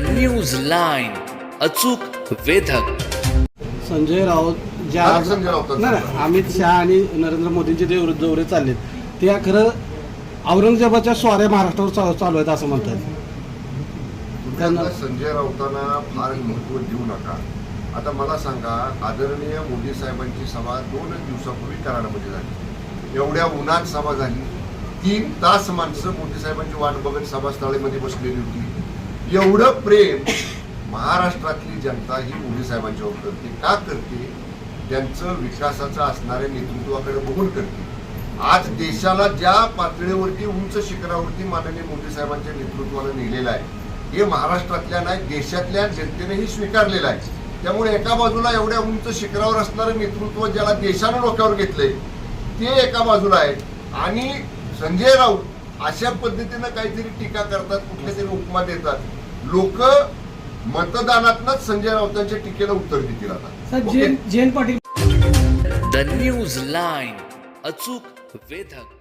News line अचूक वेधक. संजय राऊत ज्या हा, संजय. नाही नाही, अमित शहा आणि नरेंद्र मोदींचे जे दौरे दौरे चाललेत ते खरं औरंगजेबाच्या स्वाऱ्या महाराष्ट्रावर चालू चालू आहेत असं म्हणतात. त्यांना- संजय राऊतांना फार महत्त्व देऊ नका. आता मला सांगा आदरणीय मोदी साहेबांची सभा दोनच दिवसापूर्वी कराडमध्ये झाली. एवढ्या उन्हात सभा झाली. तीन तास माणसं मोदी साहेबांची वाट बघत सभास्थळामध्ये बसलेली होती. एवढं प्रेम महाराष्ट्रातली जनता ही मोदी साहेबांच्यावर करते. का करते? त्यांचं विकासाचं असणाऱ्या नेतृत्वाकडे बघून करते. आज देशाला ज्या पातळीवरती उंच शिखरावरती माननीय मोदी साहेबांच्या नेतृत्वाला नेलेलं आहे हे महाराष्ट्रातल्या नाही देशातल्या जनतेनेही स्वीकारलेलं आहे. त्यामुळे एका बाजूला एवढ्या उंच शिखरावर असणारं नेतृत्व ज्याला देशानं डोक्यावर घेतलंय ते एका बाजूला आहे. आणि संजय राऊत अशा पद्धतीनं काहीतरी टीका करतात कुठल्या तरी उपमा देतात. लोक मतदानातनच संजय राऊतांच्या टीकेला उत्तर देतील आता. Jayant Patil the news line अचूक वेधक.